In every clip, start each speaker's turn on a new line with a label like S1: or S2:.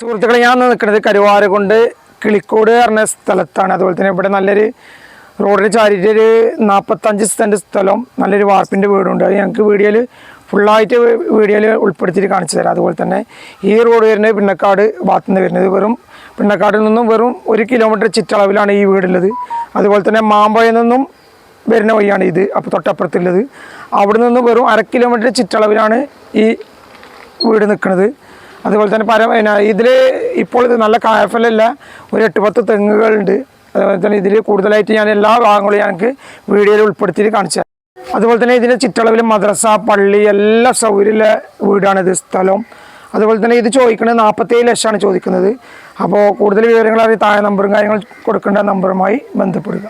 S1: സുഹൃത്തുക്കളെ ഞാൻ നിൽക്കുന്നത് കരുവാരകൊണ്ട് കിളിക്കോട് പറഞ്ഞ സ്ഥലത്താണ്. അതുപോലെ തന്നെ ഇവിടെ നല്ലൊരു റോഡിന് ചാരിയിട്ട് ഒരു നാൽപ്പത്തഞ്ച് സെന്റ് സ്ഥലം നല്ലൊരു വാർപ്പിന്റെ വീടുണ്ട്. അത് ഞങ്ങൾക്ക് വീഡിയോയിൽ ഫുള്ളായിട്ട് വീഡിയോയിൽ ഉൾപ്പെടുത്തിയിട്ട് കാണിച്ചു തരാം. അതുപോലെ തന്നെ ഈ റോഡ് വരുന്നത് പിണ്ണക്കാട് ഭാഗത്തു നിന്ന് വരുന്നത്. വെറും പിണ്ണക്കാടിൽ നിന്നും വെറും ഒരു കിലോമീറ്റർ ചുറ്റളവിലാണ് ഈ വീടുള്ളത്. അതുപോലെ തന്നെ മാമ്പഴയിൽ നിന്നും വരുന്ന വഴിയാണ് ഇത് അപ്പോൾ തൊട്ടപ്പുറത്തുള്ളത്. അവിടെ നിന്നും വെറും അര കിലോമീറ്റർ ചുറ്റളവിലാണ് ഈ വീട് നിൽക്കുന്നത്. അതുപോലെ തന്നെ പര പിന്നെ ഇതിൽ ഇപ്പോൾ ഇത് നല്ല കായഫലല്ല. ഒരു എട്ട് പത്ത് തെങ്ങുകളുണ്ട്. അതുപോലെ തന്നെ ഇതിൽ കൂടുതലായിട്ട് ഞാൻ എല്ലാ ഭാഗങ്ങളും ഞങ്ങൾക്ക് വീഡിയോയിൽ ഉൾപ്പെടുത്തിയിട്ട് കാണിച്ചു അതുപോലെ തന്നെ ഇതിന്റെ ചുറ്റളവിൽ മദ്രസ പള്ളി എല്ലാ സൗകര്യമുള്ള വീടാണിത് സ്ഥലം. അതുപോലെ തന്നെ ഇത് ചോദിക്കുന്നത് നാൽപ്പത്തേഴ് ലക്ഷമാണ് ചോദിക്കുന്നത്. അപ്പോൾ കൂടുതൽ വിവരങ്ങൾ അറിയാൻ താഴെ നമ്പറും കാര്യങ്ങൾ കൊടുക്കേണ്ട നമ്പറുമായി ബന്ധപ്പെടുക.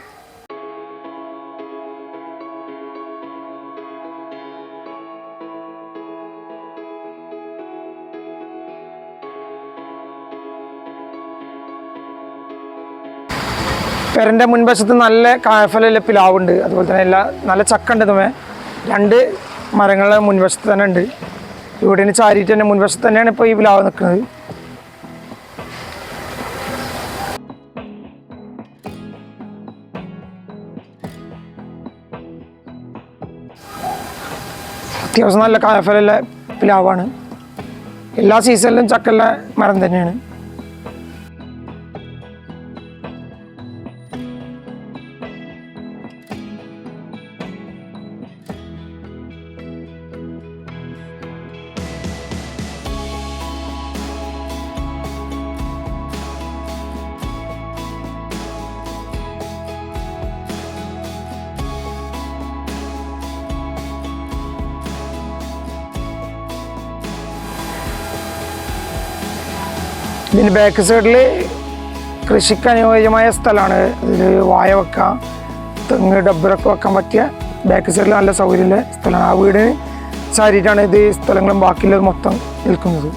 S1: പെരന്റെ മുൻവശത്ത് നല്ല കായഫലയിലെ പിലാവുണ്ട് അതുപോലെ തന്നെ എല്ലാ നല്ല ചക്ക ഉണ്ട് ഇതുമേ. രണ്ട് മരങ്ങളുടെ മുൻവശത്ത് തന്നെ ഉണ്ട്. ഇവിടെ ചാരിയിട്ട് തന്നെ മുൻവശത്ത് തന്നെയാണ് ഇപ്പോൾ ഈ പിലാവ് നിൽക്കുന്നത്. അത്യാവശ്യം നല്ല കായഫലയിലെ പിലാവാണ്. എല്ലാ സീസണിലും ചക്കല്ല മരം തന്നെയാണ്. ഇതിന് ബാക്ക് സൈഡിൽ കൃഷിക്ക് അനുയോജ്യമായ സ്ഥലമാണ്. ഇതിൽ വായ വെക്കാം. തെങ്ങ് ഡബ്ബറൊക്കെ വെക്കാൻ പറ്റിയ ബാക്ക് സൈഡിൽ നല്ല സൗകര്യമുള്ള സ്ഥലമാണ്. ആ വീടിന് ചാരിയിട്ടാണ് ഇത് സ്ഥലങ്ങളും ബാക്കിയുള്ളത് മൊത്തം നിൽക്കുന്നത്.